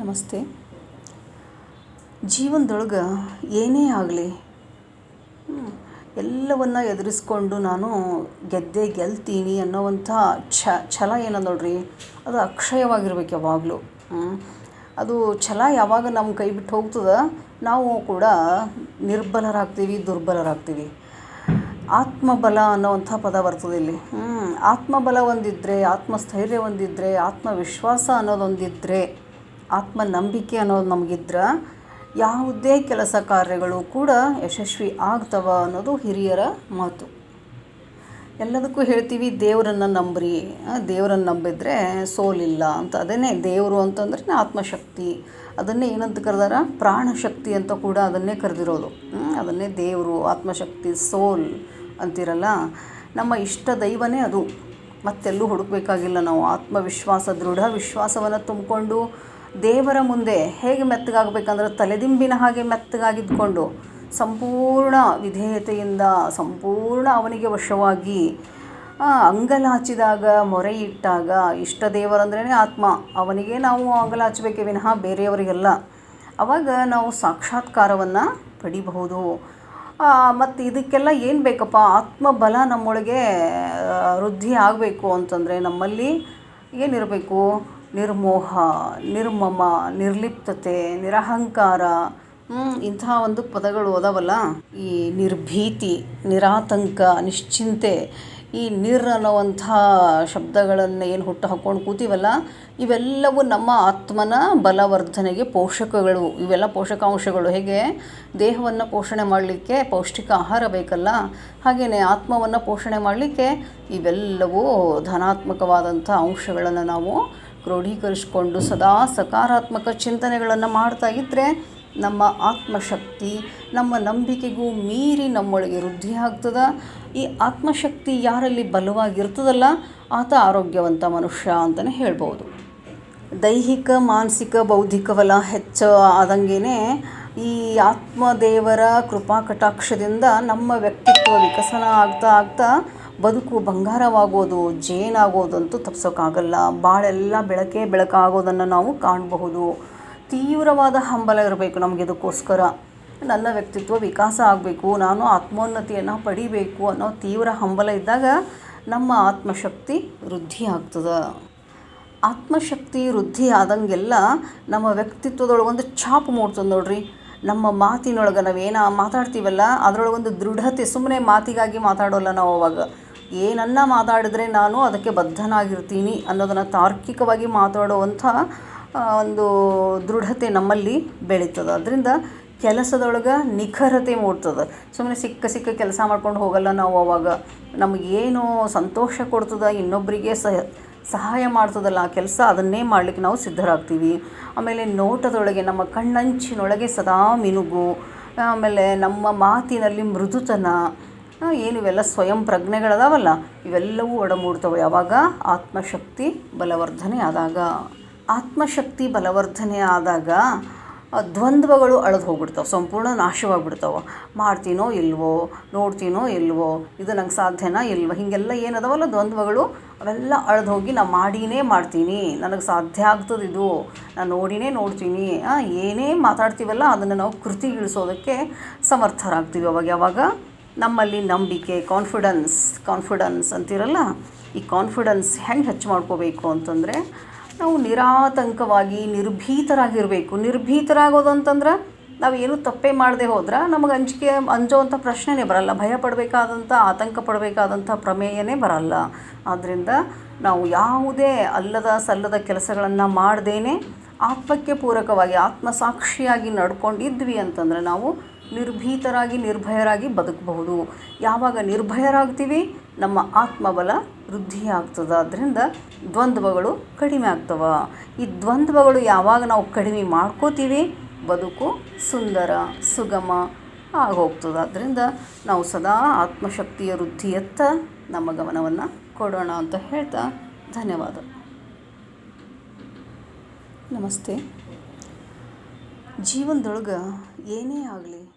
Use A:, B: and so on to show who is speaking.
A: ನಮಸ್ತೆ. ಜೀವನದೊಳಗೆ ಏನೇ ಆಗಲಿ ಎಲ್ಲವನ್ನು ಎದುರಿಸ್ಕೊಂಡು ನಾನು ಗೆದ್ದೆ ಗೆಲ್ತೀನಿ ಅನ್ನೋವಂಥ ಛಲ ಏನದ ನೋಡ್ರಿ, ಅದು ಅಕ್ಷಯವಾಗಿರ್ಬೇಕು ಯಾವಾಗಲೂ ಅದು ಛಲ ಯಾವಾಗ ನಮ್ಮ ಕೈ ಬಿಟ್ಟು ಹೋಗ್ತದೆ, ನಾವು ಕೂಡ ನಿರ್ಬಲರಾಗ್ತೀವಿ, ದುರ್ಬಲರಾಗ್ತೀವಿ. ಆತ್ಮಬಲ ಅನ್ನೋವಂಥ ಪದ ಬರ್ತದೆ ಇಲ್ಲಿ ಆತ್ಮಬಲ ಒಂದಿದ್ದರೆ ಆತ್ಮಸ್ಥೈರ್ಯ ಒಂದಿದ್ದರೆ ಆತ್ಮವಿಶ್ವಾಸ ಅನ್ನೋದೊಂದಿದ್ದರೆ ಆತ್ಮನಂಬಿಕೆ ಅನ್ನೋದು ನಮಗಿದ್ರೆ ಯಾವುದೇ ಕೆಲಸ ಕಾರ್ಯಗಳು ಕೂಡ ಯಶಸ್ವಿ ಆಗ್ತವ ಅನ್ನೋದು ಹಿರಿಯರ ಮಾತು. ಎಲ್ಲದಕ್ಕೂ ಹೇಳ್ತೀವಿ, ದೇವರನ್ನು ನಂಬ್ರಿ. ದೇವರನ್ನು ನಂಬಿದರೆ ಸೋಲಿಲ್ಲ ಅಂತ. ಅದನ್ನೇ ದೇವರು ಅಂತಂದ್ರೆ ಆತ್ಮಶಕ್ತಿ. ಅದನ್ನೇ ಏನಂತ ಕರೆದಾರ? ಪ್ರಾಣಶಕ್ತಿ ಅಂತ ಕೂಡ ಅದನ್ನೇ ಕರೆದಿರೋದು. ಅದನ್ನೇ ದೇವರು, ಆತ್ಮಶಕ್ತಿ, ಸೋಲ್ ಅಂತಿರಲ್ಲ? ನಮ್ಮ ಇಷ್ಟ ದೈವನೇ ಅದು. ಮತ್ತೆಲ್ಲೂ ಹುಡುಕಬೇಕಾಗಿಲ್ಲ ನಾವು. ಆತ್ಮವಿಶ್ವಾಸ, ದೃಢ ವಿಶ್ವಾಸವನ್ನು ತುಂಬಿಕೊಂಡು ದೇವರ ಮುಂದೆ ಹೇಗೆ ಮೆತ್ತಗಾಗಬೇಕಂದ್ರೆ ತಲೆದಿಂಬಿನ ಹಾಗೆ ಮೆತ್ತಗಾಗಿದ್ದುಕೊಂಡು ಸಂಪೂರ್ಣ ವಿಧೇಯತೆಯಿಂದ, ಸಂಪೂರ್ಣ ಅವನಿಗೆ ವಶವಾಗಿ ಅಂಗಲಾಚಿದಾಗ ಮೊರೆ ಇಟ್ಟಾಗ ಇಷ್ಟ ದೇವರಂದ್ರೇ ಆತ್ಮ. ಅವನಿಗೆ ನಾವು ಅಂಗಲಾಚಬೇಕೆ ವಿನಃ ಬೇರೆಯವರಿಗೆಲ್ಲ. ಅವಾಗ ನಾವು ಸಾಕ್ಷಾತ್ಕಾರವನ್ನು ಪಡಿಬಹುದು. ಮತ್ತು ಇದಕ್ಕೆಲ್ಲ ಏನು ಬೇಕಪ್ಪ? ಆತ್ಮಬಲ ನಮ್ಮೊಳಗೆ ವೃದ್ಧಿ ಆಗಬೇಕು ಅಂತಂದರೆ ನಮ್ಮಲ್ಲಿ ಏನಿರಬೇಕು? ನಿರ್ಮೋಹ, ನಿರ್ಮಮ, ನಿರ್ಲಿಪ್ತತೆ, ನಿರಹಂಕಾರ ಇಂತಹ ಒಂದು ಪದಗಳು ಅದಾವಲ್ಲ ಈ ನಿರ್ಭೀತಿ, ನಿರಾತಂಕ, ನಿಶ್ಚಿಂತೆ, ಈ ನಿರ್ ಅನ್ನೋವಂಥ ಶಬ್ದಗಳನ್ನು ಏನು ಹುಟ್ಟು ಹಾಕ್ಕೊಂಡು ಕೂತೀವಲ್ಲ, ಇವೆಲ್ಲವೂ ನಮ್ಮ ಆತ್ಮನ ಬಲವರ್ಧನೆಗೆ ಪೋಷಕಗಳು. ಇವೆಲ್ಲ ಪೋಷಕಾಂಶಗಳು. ಹೇಗೆ? ದೇಹವನ್ನು ಪೋಷಣೆ ಮಾಡಲಿಕ್ಕೆ ಪೌಷ್ಟಿಕ ಆಹಾರ ಬೇಕಲ್ಲ? ಹಾಗೆಯೇ ಆತ್ಮವನ್ನು ಪೋಷಣೆ ಮಾಡಲಿಕ್ಕೆ ಇವೆಲ್ಲವೂ ಧನಾತ್ಮಕವಾದಂಥ ಅಂಶಗಳನ್ನು ನಾವು ಕ್ರೋಢೀಕರಿಸಿಕೊಂಡು ಸದಾ ಸಕಾರಾತ್ಮಕ ಚಿಂತನೆಗಳನ್ನು ಮಾಡ್ತಾ ಇದ್ದರೆ ನಮ್ಮ ಆತ್ಮಶಕ್ತಿ, ನಮ್ಮ ನಂಬಿಕೆಗೂ ಮೀರಿ ನಮ್ಮೊಳಗೆ ವೃದ್ಧಿ ಆಗ್ತದೆ. ಈ ಆತ್ಮಶಕ್ತಿ ಯಾರಲ್ಲಿ ಬಲವಾಗಿರ್ತದಲ್ಲ, ಆತ ಆರೋಗ್ಯವಂತ ಮನುಷ್ಯ ಅಂತಲೇ ಹೇಳ್ಬೋದು. ದೈಹಿಕ, ಮಾನಸಿಕ, ಬೌದ್ಧಿಕ ಬಲ ಹೆಚ್ಚು ಆದಂಗೆ ಈ ಆತ್ಮದೇವರ ಕೃಪಾ ಕಟಾಕ್ಷದಿಂದ ನಮ್ಮ ವ್ಯಕ್ತಿತ್ವ ವಿಕಸನ ಆಗ್ತಾ ಆಗ್ತಾ ಬದುಕು ಬಂಗಾರವಾಗೋದು, ಜೇನಾಗೋದಂತೂ ತಪ್ಸೋಕ್ಕಾಗಲ್ಲ. ಬಾಳೆಲ್ಲ ಬೆಳಕೇ ಬೆಳಕಾಗೋದನ್ನು ನಾವು ಕಾಣಬಹುದು. ತೀವ್ರವಾದ ಹಂಬಲ ಇರಬೇಕು ನಮಗೆ ಇದಕ್ಕೋಸ್ಕರ. ನನ್ನ ವ್ಯಕ್ತಿತ್ವ ವಿಕಾಸ ಆಗಬೇಕು, ನಾನು ಆತ್ಮೋನ್ನತಿಯನ್ನು ಪಡಿಬೇಕು ಅನ್ನೋ ತೀವ್ರ ಹಂಬಲ ಇದ್ದಾಗ ನಮ್ಮ ಆತ್ಮಶಕ್ತಿ ವೃದ್ಧಿ ಆಗ್ತದೆ. ಆತ್ಮಶಕ್ತಿ ವೃದ್ಧಿ ಆದಂಗೆಲ್ಲ ನಮ್ಮ ವ್ಯಕ್ತಿತ್ವದೊಳಗೊಂದು ಛಾಪು ಮೂಡ್ತದೆ ನೋಡ್ರಿ. ನಮ್ಮ ಮಾತಿನೊಳಗೆ ನಾವೇನು ಮಾತಾಡ್ತೀವಲ್ಲ ಅದರೊಳಗೊಂದು ದೃಢತೆ ಸುಮ್ಮನೆ ಮಾತಿಗಾಗಿ ಮಾತಾಡೋಲ್ಲ ನಾವು ಅವಾಗ. ಏನನ್ನ ಮಾತಾಡಿದ್ರೆ ನಾನು ಅದಕ್ಕೆ ಬದ್ಧನಾಗಿರ್ತೀನಿ ಅನ್ನೋದನ್ನು ತಾರ್ಕಿಕವಾಗಿ ಮಾತಾಡುವಂಥ ಒಂದು ದೃಢತೆ ನಮ್ಮಲ್ಲಿ ಬೆಳೀತದೆ. ಅದರಿಂದ ಕೆಲಸದೊಳಗೆ ನಿಖರತೆ ಮೂಡ್ತದೆ. ಸುಮ್ಮನೆ ಸಿಕ್ಕ ಸಿಕ್ಕ ಕೆಲಸ ಮಾಡ್ಕೊಂಡು ಹೋಗಲ್ಲ ನಾವು ಅವಾಗ. ನಮಗೇನು ಸಂತೋಷ ಕೊಡ್ತದೆ ಇನ್ನೊಬ್ಬರಿಗೆ ಸಹ ಸಹಾಯ ಮಾಡ್ತದಲ್ಲ ಆ ಕೆಲಸ, ಅದನ್ನೇ ಮಾಡಲಿಕ್ಕೆ ನಾವು ಸಿದ್ಧರಾಗ್ತೀವಿ. ಆಮೇಲೆ ನೋಟದೊಳಗೆ, ನಮ್ಮ ಕಣ್ಣಂಚಿನೊಳಗೆ ಸದಾ ಮಿನುಗು, ಆಮೇಲೆ ನಮ್ಮ ಮಾತಿನಲ್ಲಿ ಮೃದುತನ ಏನು ಇವೆಲ್ಲ ಸ್ವಯಂ ಪ್ರಜ್ಞೆಗಳದಾವಲ್ಲ? ಇವೆಲ್ಲವೂ ಒಡಮೂಡ್ತವೆ. ಯಾವಾಗ? ಆತ್ಮಶಕ್ತಿ ಬಲವರ್ಧನೆ ಆದಾಗ. ಆತ್ಮಶಕ್ತಿ ಬಲವರ್ಧನೆ ಆದಾಗ ದ್ವಂದ್ವಗಳು ಅಳೆದು ಹೋಗ್ಬಿಡ್ತಾವೆ. ಸಂಪೂರ್ಣ ನಾಶವಾಗಿಬಿಡ್ತಾವೆ. ಮಾಡ್ತೀನೋ ಇಲ್ವೋ? ನೋಡ್ತೀನೋ ಇಲ್ವೋ? ಇದು ನಂಗೆ ಸಾಧ್ಯನಾ ಇಲ್ವೋ? ಹೀಗೆಲ್ಲ ಏನದವಲ್ಲ ದ್ವಂದ್ವಗಳು? ಅವೆಲ್ಲ ಅಳದು ಹೋಗಿ ನಾನು ಮಾಡಿನೇ ಮಾಡ್ತೀನಿ. ನನಗೆ ಸಾಧ್ಯ ಆಗ್ತದೆ ನಾನು ನೋಡಿನೇ ನೋಡ್ತೀನಿ. ಏನೇ ಮಾತಾಡ್ತೀವಲ್ಲ ಅದನ್ನು ನಾವು ಕೃತಿಗಿಳಿಸೋದಕ್ಕೆ ಸಮರ್ಥರಾಗ್ತೀವಿ ಅವಾಗ. ಯಾವಾಗ? ನಮ್ಮಲ್ಲಿ ನಂಬಿಕೆ ಕಾನ್ಫಿಡೆನ್ಸ್ ಕಾನ್ಫಿಡೆನ್ಸ್ ಅಂತಿರಲ್ಲ, ಈ ಕಾನ್ಫಿಡೆನ್ಸ್ ಹೆಂಗೆ ಹೆಚ್ಚು ಮಾಡ್ಕೋಬೇಕು ಅಂತಂದರೆ, ನಾವು ನಿರಾತಂಕವಾಗಿ ನಿರ್ಭೀತರಾಗಿರಬೇಕು. ನಿರ್ಭೀತರಾಗೋದು ಅಂತಂದ್ರೆ ನಾವು ಏನು ತಪ್ಪೇ ಮಾಡದೆ ಹೋದ್ರೆ ನಮಗೆ ಅಂಜಿಕೆ, ಅಂಜೋವಂಥ ಪ್ರಶ್ನೆನೇ ಬರಲ್ಲ. ಭಯ ಪಡಬೇಕಾದಂಥ, ಆತಂಕ ಪಡಬೇಕಾದಂಥ ಪ್ರಮೇಯನೇ ಬರಲ್ಲ. ಆದ್ದರಿಂದ ನಾವು ಯಾವುದೇ ಅಲ್ಲದ ಸಲ್ಲದ ಕೆಲಸಗಳನ್ನು ಮಾಡ್ದೇ ಆತ್ಮಕ್ಕೆ ಪೂರಕವಾಗಿ, ಆತ್ಮಸಾಕ್ಷಿಯಾಗಿ ನಡ್ಕೊಂಡಿದ್ವಿ ಅಂತಂದರೆ ನಾವು ನಿರ್ಭೀತರಾಗಿ, ನಿರ್ಭಯರಾಗಿ ಬದುಕಬಹುದು. ಯಾವಾಗ ನಿರ್ಭಯರಾಗ್ತೀವಿ, ನಮ್ಮ ಆತ್ಮಬಲ ವೃದ್ಧಿ ಆಗ್ತದೆ ಅದರಿಂದ ದ್ವಂದ್ವಗಳು ಕಡಿಮೆ ಆಗ್ತವೆ. ಈ ದ್ವಂದ್ವಗಳು ಯಾವಾಗ ನಾವು ಕಡಿಮೆ ಮಾಡ್ಕೋತೀವಿ, ಬದುಕು ಸುಂದರ, ಸುಗಮ ಆಗೋಗ್ತದೆ ಅದರಿಂದ ನಾವು ಸದಾ ಆತ್ಮಶಕ್ತಿಯ ವೃದ್ಧಿಯತ್ತ ನಮ್ಮ ಗಮನವನ್ನು ಕೊಡೋಣ ಅಂತ ಹೇಳ್ತಾ ಧನ್ಯವಾದ. ನಮಸ್ತೆ. ಜೀವನದೊಳಗೆ ಏನೇ ಆಗಲಿ